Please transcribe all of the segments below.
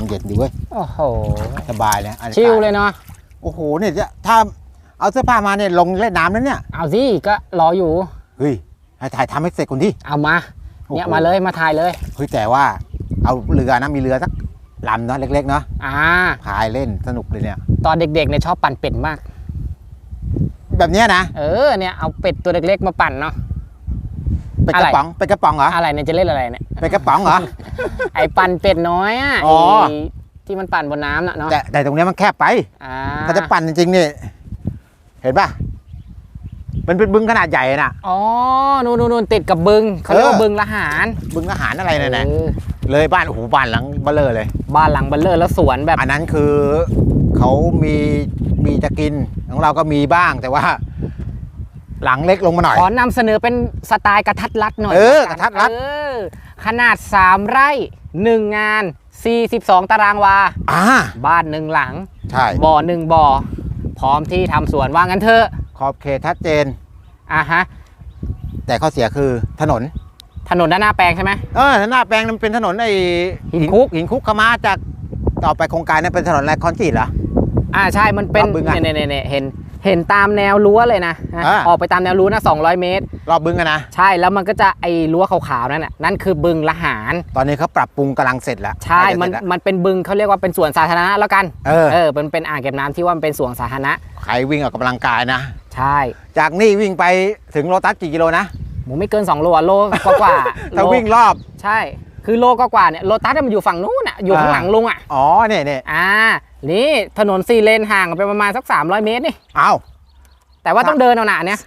น้ำเย็นดีเว้ยโอ้โหสบายเลยอากาศชิลเลยเนาะโอ้โหเนี่ยจะถ้าเอาเสื้อผ้ามาเนี่ยลงเล่นน้ำแล้วเนี่ยเอาสิก็รออยู่เฮ้ยให้ถ่ายทำให้เสร็จคนที่เอามาโอ้โหเนี่ยมาเลยมาถ่ายเลยเฮ้ยแต่ว่า เอาเรือนะมีเรือสักลำเนาะเล็กๆเนาะอ่าพายเล่นสนุกเลยเนี่ย ตอนเด็กๆเนี่ยชอบปั่นเป็ดมาก แบบเนี้ยนะเออเนี่ยเอาเป็ดตัวเล็กๆมาปั่นเนาะ เป็นอะกไรระป๋องเป็นกระป๋องเหรออะไรเนี่ยจะเล่นอะไรเนี่ยเป็นกระป๋องเหรอไอ้ปั่นเป็ดน้อยอะอ๋อไอ้ที่มันปั่นบนน้ำน่ะเนาะแต่แต่ตรงเนี้ยมันแคบไปอ่าถ้าจะปั่นจริงๆนี่เห็นป่ะมันเป็นบึงขนาดใหญ่น่ะอ๋อนู่นนู่นนู่นติดกับบึงเขาเรียกว่าเออบึงละหารบึงอาหารอะไรนั่นน่ะเออเลยบ้านโอ้โหบ้านหลังเบลเลอร์เลย บ้านหลังเบัลเลอร์แล้วสวนแบบ อันนั้นคือเขามีมีจะกินของเราก็มีบ้างแต่ว่า หลังเล็กลงมาหน่อย ขอนำเสนอเป็นสไตล์กระทัดรัดหน่อยเออลกระทัดรัดเออขนาด 3 ไร่ 1 งาน 42 ตารางวาอ่าบ้านหนึ่งหลัง ใช่ บ่อหนึ่งบ่อ พร้อมที่ทำสวนว่างั้นเถอะ ขอบเขตชัดเจน อะฮะ แต่ข้อเสียคือถนน ถนนด้านหน้าแปลงใช่ไหมเออหน้าแปลงนั้นเป็นถนนไอ้หินคุกหินคุกขมาจากต่อไปโครงการนั้นเป็นถนนอะไรคอนกรีตเหรออ่าใช่มันเป็นรอบบึงอะเนี่ยเนี่ยเนี่ยเห็น เห็นตามแนวรั้วเลยนะนะอ่า ออกไปตามแนวรั้วนะ200 เมตร รอบบึงอะนะ ใช่แล้วมันก็จะไอ้รั้วขาวๆนั่นน่ะนั่นคือบึงละหารตอนนี้เขาปรับปรุงกำลังเสร็จแล้วใช่ใกล้จะมันเสร็จแล้ว มันเป็นบึงเขาเรียกว่าเป็นสวนสาธารณะแล้วกันเออเออ มันเป็นอ่างเก็บน้ำที่ว่ามันเป็นสวนสาธารณะใครวิ่งออกกำลังกายนะ ใช่จากนี่วิ่งไปถึงโลตัสกี่กิโลนะ หมูไม่เกิน2โลอะโลกว่ากว่าๆถ้าโลวิ่งรอบ ใช่ คือโลก็กว่าๆเนี่ยโลตัสเนี่ยมันอยู่ฝั่งนู้นอะอยู่ข้างอ่าหลังลุงอะอ๋อเนี่ยเนี่ยอ่า นี่ถนนสี่เลนห่างกันไปประมาณสัก 300 เมตรนี่เอ้าแต่ว่าต้องเดินเอาหนาเนี่ย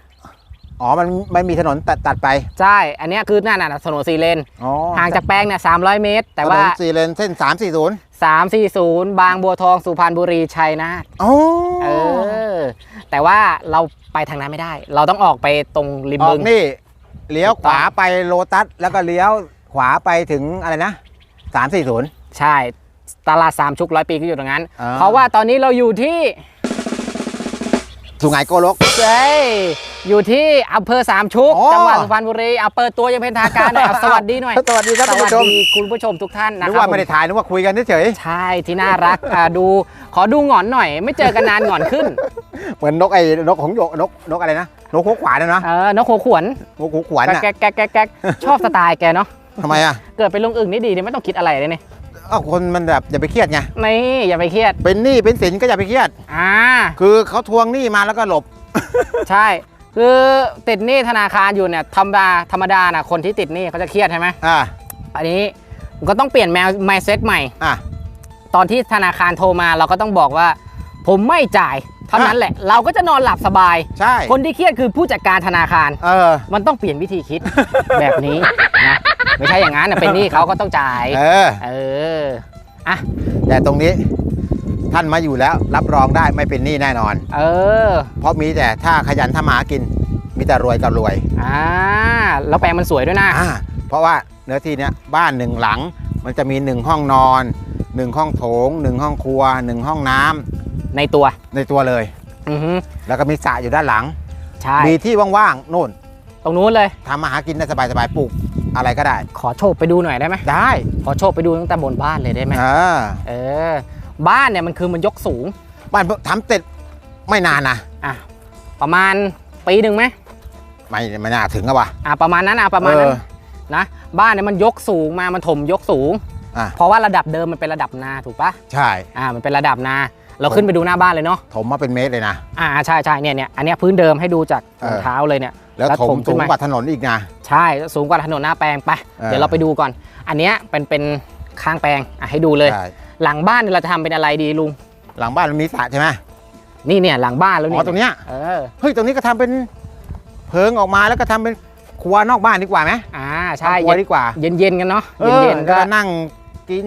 อ๋อ มันไม่มีถนนตัดตัดไป ใช่ อันเนี้ยคือนั่นน่ะถนนสี่เลนอ๋อห่างจากแปลงเนี่ย300เมตร แต่ว่าถนนสี่เลนเส้นสามสี่ศูนย์340บางบัวทองสุพรรณบุรีชัยนาทอ๋อเออ แต่ว่าเราไปทางนั้นไม่ได้ เราต้องออกไปตรงริมออบึกงนี่ เลี้ยวถูกขต้องวาไปโลตัส แล้วก็เลี้ยวขวาไปถึงอะไรนะสามสี่ศูนย์ใช่ ตลาดสามชุกร้อยปีก็อยู่ตรงนั้น อ่า เพราะว่าตอนนี้เราอยู่ที่สุไหงโกลก เอ้ยอยู่ที่อำเภอสามชุกอ๋อ จังหวัดสุพรรณบุรีเอาเปิดตัวอยังเป็นทางการหน่อยเอาสวัสดีหน่อยสวัสดีครับสท่านวัสผู้ชมดีคุณผู้ชมทุกท่านนะนึกครับว่าไม่ได้ถ่ายนึกว่าคุยกันเฉยใช่ที่น่ารักอ่าดูขอดูหงอนหน่อย ไม่เจอกันนานหงอนขึ้นๆเหมือนนกไอ้นกของโยกนกนกอะไรนะนกหัวขวานนะเนาะเออนกหัวขวนนกหัวขวานอะแก๊กแก๊กแก๊กแก๊กชอบสไตล์แกเนาะทำไมอะเกิดเป็นลุงอึ่งนี่ดีเนี่ยไม่ต้องคิดอะไรเลยเนี่ย เอ้าคนมันแบบอย่าไปเครียดไงนี่อย่าไปเครียด เป็นหนี้เป็นสินก็อย่าไปเครียด อ่า คือเขาทวงหนี้มาแล้วก็หลบ ใช่ คือติดหนี้ธนาคารอยู่เนี่ยธรรมดาธรรมดานะคนที่ติดหนี้เขาจะเครียดใช่ไหมอ่าอันนี้มันก็ต้องเปลี่ยนแมว mindset ใหม่ อะ ตอนที่ธนาคารโทรมาเราก็ต้องบอกว่า ผมไม่จ่ายเท่านั้นแหละ เราก็จะนอนหลับสบาย ใช่ คนที่เครียดคือผู้จัดการธนาคาร เออ มันต้องเปลี่ยนวิธีคิดแบบนี้นะ ไม่ใช่อย่างนั้นนะเป็นหนี้เขาก็ต้องจ่าย เออ เออ อะ แต่ตรงนี้ท่านมาอยู่แล้วรับรองได้ไม่เป็นหนี้แน่นอน เออ เพราะมีแต่ถ้าขยันทำมาหากิน มีแต่รวยกับรวย อ่า แล้วแปลงมันสวยด้วยนะ อ่า เพราะว่าเนื้อที่เนี้ยบ้านหนึ่งหลัง มันจะมีหนึ่งห้องนอนหนึ่งห้องโถงหนึ่งห้องครัวหนึ่งห้องน้ำในตัว ในตัวเลย อือฮึแล้วก็มีสระอยู่ด้านหลัง ใช่ มีที่ว่างๆนู่นตรงนู้นเลย ทำมาหากินได้สบายๆปลูก อะไรก็ได้ ขอโชคไปดูหน่อยได้ไหมได้ ขอโชคไปดูตั้งแต่บนบ้านเลยได้ไหมเออเออ บ้านเนี่ยมันคือมันยกสูง บ้านทำเสร็จไม่นานนะอะประมาณปีหนึ่งไหมไม่ไม่น่าถึงอะวะอะประมาณนั้นอะประมาณนั้นเออนะบ้านเนี่ยมันยกสูงมามันถมยกสูงอะเพราะว่าระดับเดิมมันเป็นระดับนาถูกปะใช่อ่ามันเป็นระดับนาเราขึ้นไปดูหน้าบ้านเลยเนาะถมมาเป็นเมตรเลยนะอ่าใช่ใช่เนี่ยเนี่ยอันเนี้ยพื้นเดิมให้ดูจากเออรองเท้าเลยเนี่ย แล้วแล้วถถมมขึ้สูนงมากว่าถนนอีกนะใช่สูงกว่าถนนหน้าแปลงไปเออเดี๋ยวเราไปดูก่อน อันเนี้ยเป็นเป็นข้างแปลงอะให้ดูเลยใช่หลังบ้านเนี่ยเราจะทำเป็นอะไรดีลุง หลังบ้านมันมีสระใช่ไหมนี่เนี่ยหลังบ้านแล้วอ๋เนี่อยตรงเนี้ยเออเฮ้ยตรงนี้ก็ทำเป็นเพิงออกมาแล้วก็ทำเป็นครัวนอกบ้านดีกว่าไหมอ่าใช่ทำครัวดีกว่า เย็นเย็นๆกันเนาะเอเย็นอเย็นๆก็ก็นั่งกิน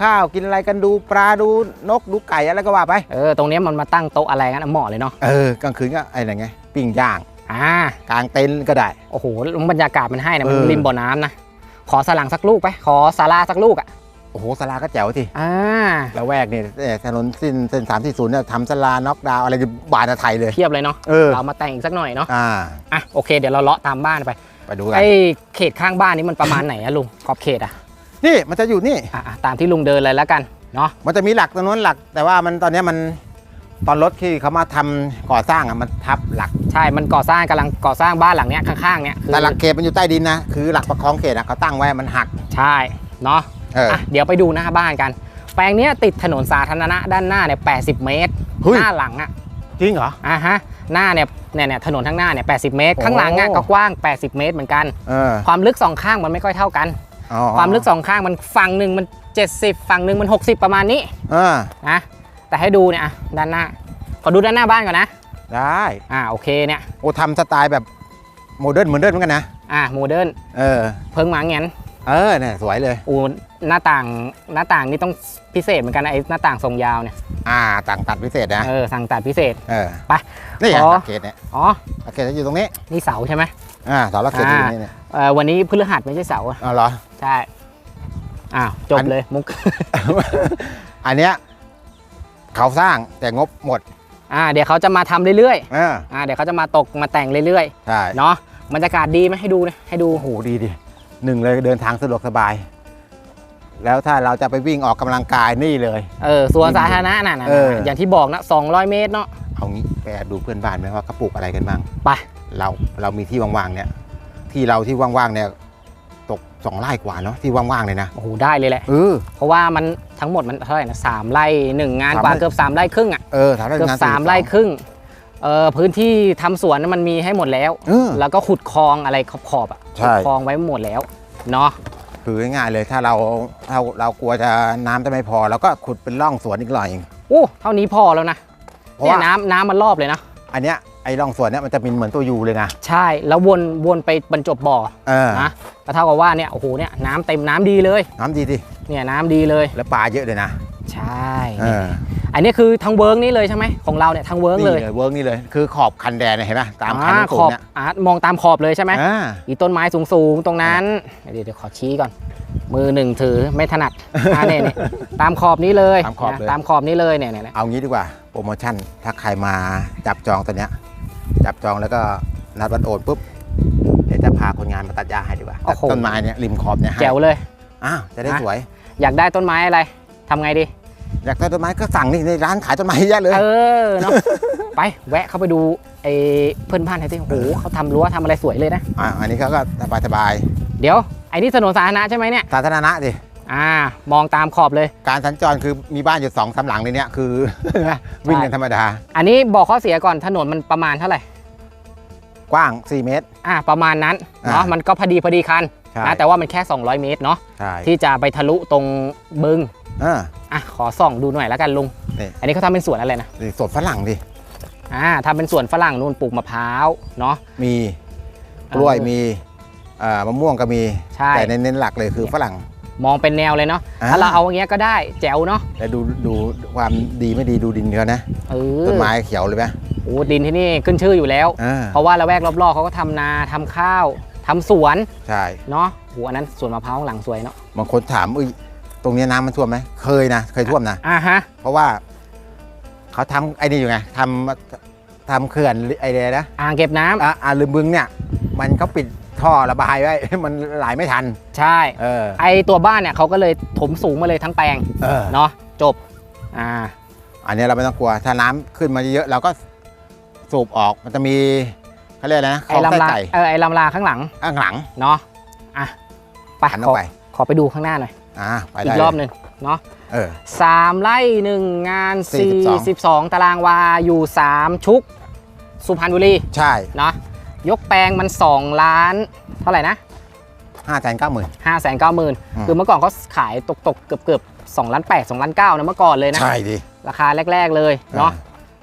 ข้าวกินอะไรกันดูปลาดูนกดูไก่อะไรก็ว่าไปเออตรงเนี้ยมันมาตั้งโต๊ะอะไรกันอะเหมาะเลยเนาะเออกลางคืนก็ไอ้ไรไงปิ้งย่าง อ่ากลางเต็นท์ก็ได้ โอ้โหบรรยากาศมันให้นะมันเออริมบ่อน้ำนะ ขอสลังสักลูกไป ขอศาลาสักลูกอะโอ้โหสลาก็แจ๋วทีอ่าแล้วแวกเนี่ยเอ่อถนนเส้นเส้นสามสี่ศูนย์เนี่ยทำสลาน็อกดาวน์อะไรบานไทยเลยเทียบเลยเนาะเออเรามาแต่งอีกสักหน่อยเนาะอ่าอะโอเค เดี๋ยวเราเลาะตามบ้านไป ไปดูกันไอ้เขตข้างบ้านนี้มันประมาณไหนอะลุงขอบเขตอะนี่มันจะอยู่นี่อะอะตามที่ลุงเดินเลยแล้วกันเนาะมันจะมีหลักตรงนู้นหลัก แต่ว่ามันตอนเนี้ยมันตอนรถที่เขามาทำก่อสร้างอะมันทับหลัก ใช่มันก่อสร้างกำลังก่อสร้างบ้านหลังเนี้ยข้างๆเนี้ยคือแต่หลักเขตมันอยู่ใต้ดินนะ คือหลักประคองเขตอะเขาตั้งไว้มันหัก ใช่เนาะเอออะเดี๋ยวไปดูหน้าบ้านกัน แปลงเนี้ยติดถนนสาธารณะด้านหน้าเนี่ย80 เมตร เฮ้ย หน้าหลังอะจริงเหรอ อะฮะหน้าเนี่ยเนี่ยเนี่ยถนนข้างหน้าเนี่ย80 เมตร โอ้ ข้างหลังอะก็กว้าง 80 เมตรเหมือนกัน เออความลึกสองข้างมันไม่ค่อยเท่ากัน อ๋อความลึกสองข้างมันฝั่งหนึ่งมัน 70 ฝั่งหนึ่งมัน 60 ประมาณนี้เออนะแต่ให้ดูเนี่ยอะด้านหน้าขอดูด้านหน้าบ้านก่อนนะ ได้อ่าโอเคเนี่ยโอ้ทำสไตล์แบบโมเดิร์นเหมือนเดิร์นเหมือนกันนะอ่าโมเดิร์นเออเพิงหมาเงี้ยนเออเนี่ยสวยเลยอูหน้าต่างหน้าต่างนี่ต้องพิเศษเหมือนกันนะไอ้หน้าต่างทรงยาวเนี่ยอ่าต่างตัดพิเศษนะเออสั่งตัดพิเศษเออไปนี่ไงอ๋อหลักเขตเนี่ยอ๋อหลักเขตจะอยู่ตรงนี้นี่เสาใช่ไหมอ่าเสาหลักเขตอยู่ตรงนี้เนี่ยเออวันนี้พฤหัสไม่ใช่เสาร์อะอ๋อเหรอใช่อ้าวจบอันเลยมุกอันเนี้ยเขาสร้างแต่งบหมด อ่าเดี๋ยวเขาจะมาทำเรื่อยเออๆอ่าเดี๋ยวเขาจะมาตกมาแต่งเรื่อยใช่ๆเนาะบรรยากาศดีไหมให้ดูนะให้ดูโอ้โหดีดิหนึ่งเลยเดินทางสะดวกสบาย แล้วถ้าเราจะไปวิ่งออกกำลังกายนี่เลย เออสวนสาธารณะน่ะนะเอออย่างที่บอกนะ200 เมตรเนาะเอางี้ไปแอบดูเพื่อนบ้านไหมว่าเขาปลูกอะไรกันบ้างไปเราเรามีที่ว่างๆเนี่ยที่เราที่ว่างๆเนี่ย ตกสองไร่กว่าเนาะที่ว่างๆเลยนะโอ้โหได้เลยแหละเออเพราะว่ามันทั้งหมดมันเท่าไหร่นะสามไร่หนึ่งงานสามกว่าไร่เกือบสามไร่ครึ่งอะเออถามได้เกือบงานสามไร่ครึ่งเออพื้นที่ทำสวนน่ะมันมีให้หมดแล้วเออแล้วก็ขุดคลองอะไรขอบๆอะใช่ขุดคลองไว้หมดแล้วเนาะคือง่ายๆเลยถ้าเราถ้าเรากลัวจะน้ำจะไม่พอเราก็ขุดเป็นร่องสวนอีกหน่อยเองโอ้เท่านี้พอแล้วนะเพราะเนี่ยว่าน้ำน้ำมันรอบเลยนะอันเนี้ย ไอ้ร่องสวนเนี้ยมันจะเป็นเหมือนตัวยูเลยนะใช่แล้ววนวนไปบรรจบบ่อเออนะก็เท่ากับว่าเนี่ยโอ้โหเนี่ยน้ำเต็มน้ำดีเลย น้ำดีดิเนี่ยน้ำดีเลยแล้วปลาเยอะเลยนะ ใช่เอออันนี้คือทางเวิร์กนี่เลยใช่ไหมของเราเนี่ยทางเวิร์กนี่เลยเลยเวิร์กนี่เลยคือขอบคันแดนเนี่ยเห็นไหมตามคันอ่าสูขงอบเนี่ยอ่ามองตามขอบเลยใช่ไหมอ่าอีต้นไม้สูงๆตรงนั้นเดี๋ยวเดี๋ยวขอชี้ก่อน มือหนึ่งถือไม่ถนัดอ่าเนี่ยเนี่ยตามขอบนี้เลยตามขอบเลยนะตามขอบนี้เลยเนี่ยเนี่ยเนี่ยเอางี้ดีกว่าโปรโมชั่นถ้าใครมาจับจองตัวเนี้ย จับจองแล้วก็นัดวันโอนปุ๊บเดี๋ยวจะพาคนงานมาตัดหญ้าให้ดีกว่าตัดต้นไม้เนี่ยริมขอบเนี่ยให้แจ๋วเลยอ้าวจะได้อะสวย อยากได้ต้นไม้อะไรทำไงดี อยากได้ต้นไม้ก็สั่งนี่ในร้านขายต้นไม้เยอะเลยเออเนาะไปแวะเข้าไปดูไอ้เพื่อนบ้านหน่อยสิโอ้โหเขาทำรั้วทำอะไรสวยเลยนะอ่าอันนี้เขาก็สบายสบายเดี๋ยวไอ้นี่ถนนสาธารณะใช่ไหมเนี่ยๆสาธารณะดิอ่ามองตามขอบเลย การสัญจรคือมีบ้านอยู่สองสามหลังในเนี้ยคือวิ่งกันธรรมดา อันนี้บอกข้อเสียก่อนถนนมันประมาณเท่าไหร่ กว้าง 4 เมตร อ่าประมาณนั้นเนาะอ่ามัมันก็พอดีพอดีคันใช่นะแต่ว่ามันแค่ 200 เมตรเนาะใช่ที่จะไปทะลุตรงบึงเอออะขอส่องดูหน่อยแล้วกันลุงนี่อันนี้เขาทำเป็นสวนอะไรนะนี่สดฝรั่งดิอ่าทำเป็นสวนฝรั่งนู่นปลูกมะพร้าวเนาะมีกล้วยมีเอ่อมะม่วงก็มีใช่แต่เน้นๆหลักเลยคือฝรั่งมองเป็นแนวเลยเนาะอ่าถ้าเราเอาอย่างเงี้ยก็ได้แจ๋วเนาะแล้วดูดูความดีไม่ดีดูดินเขานะเออต้นไม้เขียวเลยไหม โอ้ดินที่นี่ขึ้นชื่ออยู่แล้วเออเพราะว่าละแวกรอบๆเขาก็ทำนาทำข้าวทำสวนใช่ เนาะโหอันนั้นสวนมะพร้าวข้างหลังสวยเนาะบางคนถามอุ้ยตรงเนี้ยน้ำมันท่วมไหมเคยนะ เคยท่วมนะ อ่าฮะ เพราะว่าเขาทำไอ้นี่อยู่ไงทำทำเขื่อนไอ้เดียนะอ่างเก็บน้ำอะอ่าลืมบึงเนี่ย มันเขาปิดท่อระบายไว้ มันไหลไม่ทัน ใช่ เออ ไอตัวบ้านเนี่ยเขาก็เลยถมสูงมาเลยทั้งแปลงเออ เนาะจบอ่าอันนี้เราไม่ต้องกลัว ถ้าน้ำขึ้นมาเยอะๆเราก็ สูบออกมันจะมีเขาเรียกอะไรนะคไอลองไส้ลำลาไก่เออไอลำลาข้างหลังข้างหลังเนาะอะไปหันอขออกไป ขอไปดูข้างหน้าหน่อยอ่าไปอีได้กรอบหนึ่งเนาะเออสามไร่หนึ่งงาน42 42ตารางวาอยู่3ชุก สุพรรณบุรี ใช่เนาะยกแปลงมัน2ล้านเท่าไหร่นะห้าแสนเก้าหมื่น5 9 0 0 0 0อืมคือเมื่อก่อนเขาขายตกตกๆเกือบเกือบ2ล้าน8 2ล้าน9นะเมื่อก่อนเลยนะ ใช่ดิ ราคาแรก ๆเลยเนาะ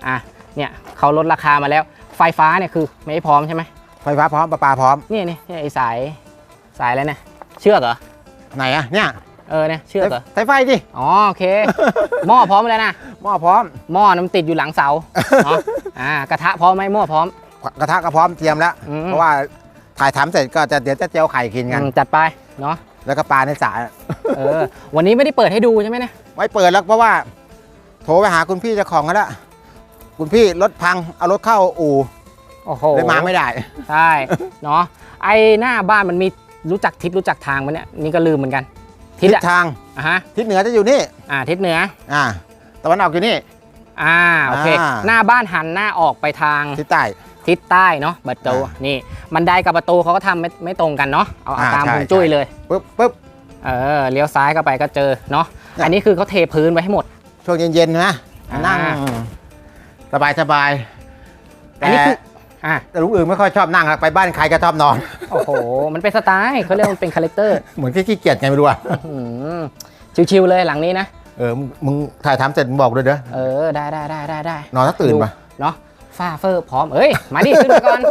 อะเนี่ย เขาลดราคามาแล้ว ไฟฟ้าเนี่ยคือไม่พร้อมใช่ไหมไฟฟ้าพร้อมประปาพร้อมนี่นี่นี่ไอสายสายอะไรเนี่ยเชือกเหรอไหนอะเนี่ยเออเนี่ยเชือกเหรอสายไฟดิอ๋อโอเคหม้อพร้อมเลยนะหม้อพร้อมหม้อน้ำติดอยู่หลังเสาเนาะอ่ากระทะพร้อมไหมหม้อพร้อม กระทะก็พร้อมเตรียมแล้วอืมเพราะว่าถ่ายทำเสร็จก็จะเดี๋ยวจะเจียวไข่กินกันอืมจัดไปเนาะแล้วก็ปลาในสระเออ วันนี้ไม่ได้เปิดให้ดูใช่ไหมเนี่ยไว้เปิดแล้วเพราะว่า โทรไปหาคุณพี่เจ้าของกันแล้ว คุณพี่รถพังเอารถเข้าอู่โอ้โหเลยมาไม่ได้ ใช่เนาะไอหน้าบ้านมันมีรู้จักทิศรู้จักทางมันเนี่ยนี่ก็ลืมเหมือนกันทิทิศศอะทางอะฮะทิศเหนือจะอยู่นี่อ่าทิศเหนืออ่าตะวันออกอยู่นี่อ่าโอเคอ่าหน้าบ้านหันหน้าออกไปทางทิศใต้ทิศใต้เนาะประตูอ่านี่บันไดกับประตูเขาก็ทำไม่ไม่ตรงกันเนาะเอาเอาอ่าตามใช่ฮวงจุ้ยใช่เลยปุ๊บปุ๊บเออเลี้ยวซ้ายเข้าไปก็เจอเนาะเนี่ยอันนี้คือเขาเทพื้นไว้ให้หมดช่วงเย็นๆนะอ่านั่ง สบายสบายๆอันนี้คืออะแต่ลุงอื่นไม่ค่อยชอบนั่งอะไปบ้านใครก็ชอบนอน โอ้โห มันเป็นสไตล์เขาเรียกว่ามันเป็นคาแรคเตอร์ เหมือนขี้เกียจไงไม่รู้อะชิวๆเลยหลังนี้นะ เออมึงมึงถ่ายทำเสร็จมึงบอกด้วยเด้อ เออ ได้ได้ได้ได้ได้นอนถ้าตื่นมาเนาะฟ้าเฟอร์พร้อม เอ้ย มาดิขึ้นมาก่อน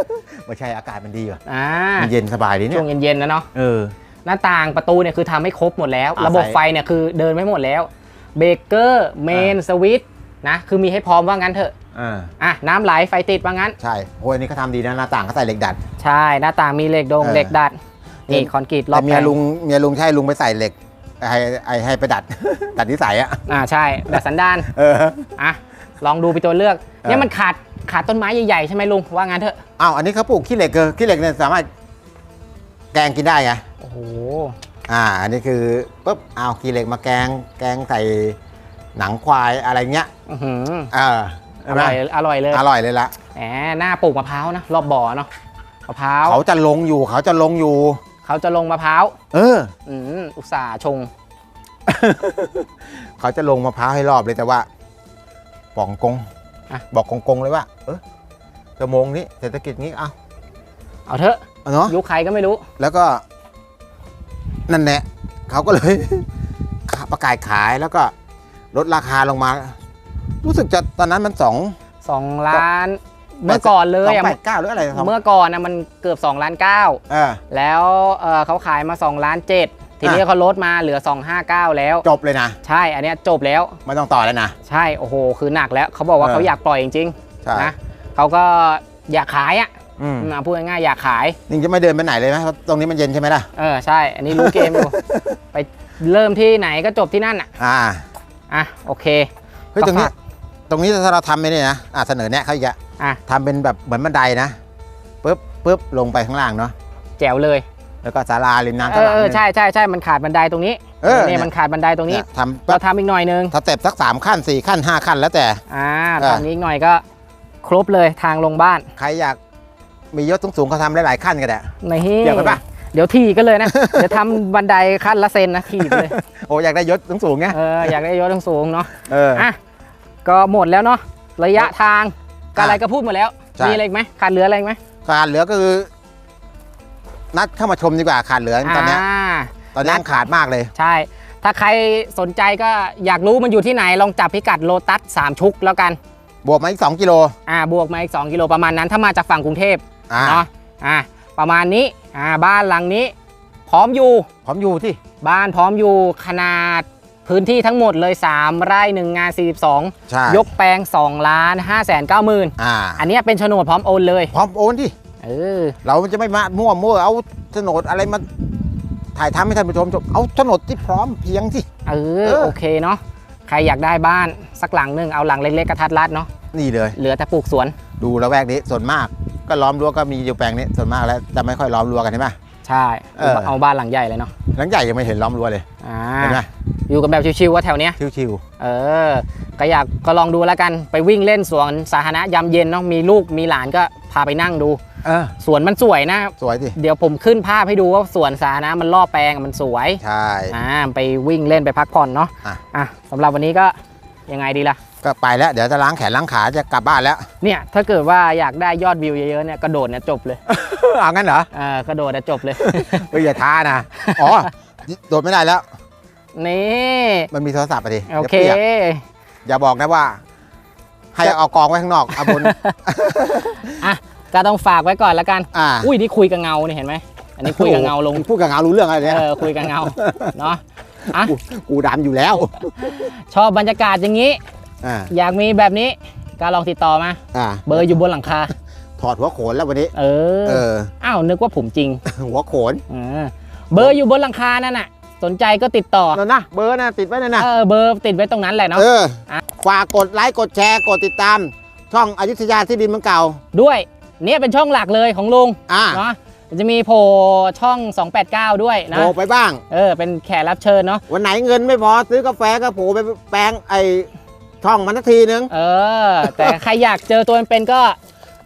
ไม่ใช่อากาศมันดีว่ะอ่ามันเย็นสบายดีเนี่ช่ยวงเย็นๆนะเนาะ เออ หน้าต่างประตูเนี่ยคือทำให้ครบหมดแล้วอ่าระบบใส่ไฟเนี่ยคือเดินไม่หมดแล้ว เบรกเกอร์ เมน สวิตช์นะ คือมีให้พร้อมว่างั้นเถอะ อ่าอะน้ำไหลไฟติดว่างั้น ใช่โอ้ยอันนี่เขาทำดีนะหน้าต่างเขาใส่เหล็กดัด ใช่หน้าต่างมีเหล็กดงเออ เหล็กดัดนี่เออคอนกรีตรอแต่บเมียแปลงลุงเมียลุงใช่ลุงไปใส่เหล็กให้ให้ให้ไปดัด ดัดนิสัยอะอ่าใช่ดัดสันดานเออ อะลองดูไปนตัวเลือกเออเนี่ยมันขาดขาดต้นไม้ใหญ่ๆใช่ไหมลุงว่างั้นเถอะอ้าวอันนี้เขาปลูกขี้เหล็กเกอขี้เหล็กเนี่ยสามารถแกงกินได้ไงโอ้โหอ่า อันนี้คือปุ๊บเอาขี้เหล็กมาแกง แกงใส่หนังควายอะไรเงี้ยอื้อหือ เออ อใช่ไหมร่อยอร่อยเลยอร่อยเลยละแหมหน้าปลูกมะพร้าวนะรอบบ่อเนาะมะพร้าวเขาจะลงอยู่เขาจะลงอยู่ เขาจะลงมะพร้าวเอออืมอุตส่าห์ชง เขาจะลงมะพร้าวให้รอบเลยแต่ว่าป่องกงอะบอกกงๆเลยว่า เออชั่วโมงนี้เศรษฐกิจนี้เอาเอาเถอะเอาเนาะยุคใครก็ไม่รู้ แล้วก็ นั่นแหละเขาก็เลยประกาศขายแล้วก็ลดราคาลงมา รู้สึกจะตอนนั้นมันสอง2ล้าน เมื่อก่อนเลสอยงอะแปดเก้าหรืออะไรสองเมื่อก่อนนะมันเกือบ2ล้าน9เออแล้วเอ่อเขาขายมา2ล้าน7ทีนี้อะเขาลดมาเหลือ 259 แล้ว จบเลยนะ ใช่อันเนี้ยจบแล้วไม่ต้องต่อแล้วนะ ใช่โอ้โห คือหนักแล้วเขาบอกว่าเออเขาอยากปล่อยจริงใช่ๆนะเขาก็อยากขายอะอืมอืมเอาพูดง่ายๆอยากขายนี่จะไม่เดินไปไหนเลยไหมเพราะตรงนี้มันเย็นใช่ไหมล่ะเออใช่ อันนี้รู้เกมอยู่ไปเริ่มที่ไหนก็จบที่นั่นอะอ่าอะโอเคเฮ้ยก็ตรงนี้ฝากตรงนี้ถ้าเราทำไปเนี่ยนะอ่าเสนอแนะเขาอีกอะอะทำเป็นแบบเหมือนบันไดนะปุ๊บปุ๊บลงไปข้างล่างเนาะแจ๋วเลย แล้วก็ศาลาริมน้ำเอข้างอหลังเออเนี่ยใช่ใช่ใช่มันขาดบันไดตรงนี้เออเนี่ยเนี่ยมันขาดบันไดตรงนี้เนี่ยทำเราปั๊บทำอีกหน่อยนึงสเต็ปสักสามขั้นสี่ขั้นห้าขั้นแล้วแต่ อ่าเออ ทำนี้อีกหน่อยก็ครบเลยทางลงบ้านใครอยากมียศสูงๆเขาทำหลายๆขั้นก็ได้ นี่เกี่ยวกันปะ เดี๋ยวทีกันเลยนะ เดี๋ยวทำบันไดขั้นละเซนนะทีไปเลย โอ้อยากได้ยศสูงๆไงเอออยากได้ยศสูงๆเนาะเอออะ ก็หมดแล้วเนาะระยะทางก็อะไรก็พูดหมดแล้ว ใช่ มีอะไรอีกไหมขาดเหลืออะไรอีกไหมขาดเหลือก็คือ นัดเข้ามาชมดีกว่าขาดเหลือตอนเนี้ยอ่าตอนนี้ยังขาดมากเลย ใช่ ถ้าใครสนใจก็อยากรู้มันอยู่ที่ไหน ลองจับพิกัดโลตัส3ชุกแล้วกันบวกมาอีก 2 กิโลอ่าบวกมาอีก 2 กิโลประมาณนั้น ถ้ามาจากฝั่งกรุงเทพอ่าเนาะอ่าประมาณนี้อ่าบ้านหลังนี้ พร้อมอยู่ พร้อมอยู่ที่บ้านพร้อมอยู่ขนาด พื้นที่ทั้งหมดเลย 3 ไร่1งาน 42ใช่ยกแปลง2ล้าน5แสน9หมื่นอ่าอันเนี้ยเป็นโฉนดพร้อมโอนเลย พร้อมโอนที่เออเราจะไม่มามั่วมั่วเอาโฉนดอะไรมาถ่ายทำให้ท่านผู้ชมจบเอาโฉนดที่พร้อมเพรียงที่เอเอออโอเคเนาะใครอยากได้บ้านสักหลังหนึงเอาหลังเล็กๆกระทัดรัดเนาะนี่เลยเหลือแต่ปลูกสวน ดูละแวกนี้ส่วนมาก ก็ล้อมรั้วก็มีอยู่แปลงนี้ส่วนมากแล้วจะไม่ค่อยล้อมรั้วกันใช่ไหมใช่เออเอาบ้านหลังใหญ่เลยเนาะหลังใหญ่ยังไม่เห็นล้อมรั้วเลยอ่าเห็นไหม อยู่กันแบบชิวๆว่าแถวเนี้ยชิวเออก็อยากก็ลองดูแล้วกันไปวิ่งเล่นสวนสาธารณะยามเย็นเนาะมีลูกมีหลานก็พาไปนั่งดูๆเออสวนมันสวยนะ สวยสิเดี๋ยวผมขึ้นภาพให้ดูว่าสวนสาธารณะมันรอบแปลงมันสวยใช่อ่าไปวิ่งเล่นไปพักผ่อนเนาะอะอะสำหรับวันนี้ก็ยังไงดีล่ะก็ไปแล้วเดี๋ยวจะล้างแขนล้างขาจะกลับบ้านแล้วเนี่ยถ้าเกิดว่าอยากได้ยอดวิวเยอะๆเนี่ยกระโดดเนี่ยจบเลยเอางั้นเหรอเออกระโดดเนี่ยจบเลยเฮ้ยอย่าท้านะอ๋อโดดไม่ได้แล้ว นี่มันมีโทรศัพท์อะดิโอเค ดี๋ยวปียกอย่าบอกนะว่า ให้เอากองไว้ข้างนอกเอาบน อะก็ต้องฝากไว้ก่อนละกัน อ่าอุ้ยนี่คุยกับเงาเนี่ยเห็นไหมอันนี้คุยกับเงาลงพูดกับเงารู้เรื่องอะไรเนี่ยเออคุยกับเงาเนาะอะกูกูดำอยู่แล้วชอบบรรยากาศอย่างนี้ อ่าอยากมีแบบนี้ก็ลองติดต่อมา อ่าเบอร์อยู่บนหลังคา ถอดหัวโขนแล้ววันนี้ เออเออ อ้าวนึกว่าผมจริงหัวโขน เออเบอร์อยู่บนหลังคานั่นน่ะ สนใจก็ติดต่อนั่นนะเบอร์นะติดไว้นั่นนะเออเบอร์ติดไว้ตรงนั้นแหละเนาะเอออะฝากกดไลค์กดแชร์กดติดตาม ช่องอยุธยาที่ดินเมืองเก่า ด้วยเนี่ยเป็นช่องหลักเลยของลุงอ่าเนาะจะมีโผล่ช่อง 289 ด้วยนะโผล่ไปบ้าง เออ เป็นแขกรับเชิญเนาะ วันไหนเงินไม่พอซื้อกาแฟก็โผล่ไปแปลงไอช่องมันสักทีนึง เออ แต่ใครอยากเจอตัวเป็นๆก็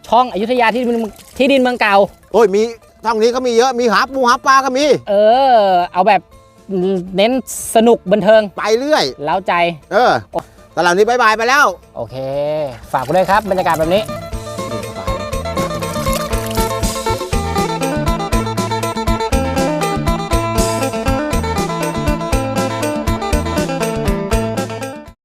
ช่องอยุธยาที่ดินที่ดินเมืองเก่า โอ้ย มีช่องนี้ก็มีเยอะ มีหาปูหาปลาก็มี เออ เอาแบบ เน้นสนุกบันเทิงไปเรื่อย เล้าใจ เออตอนเหล่านี้บายบายไปแล้ว โอเค ฝากไว้ด้วยครับ บรรยากาศแบบนี้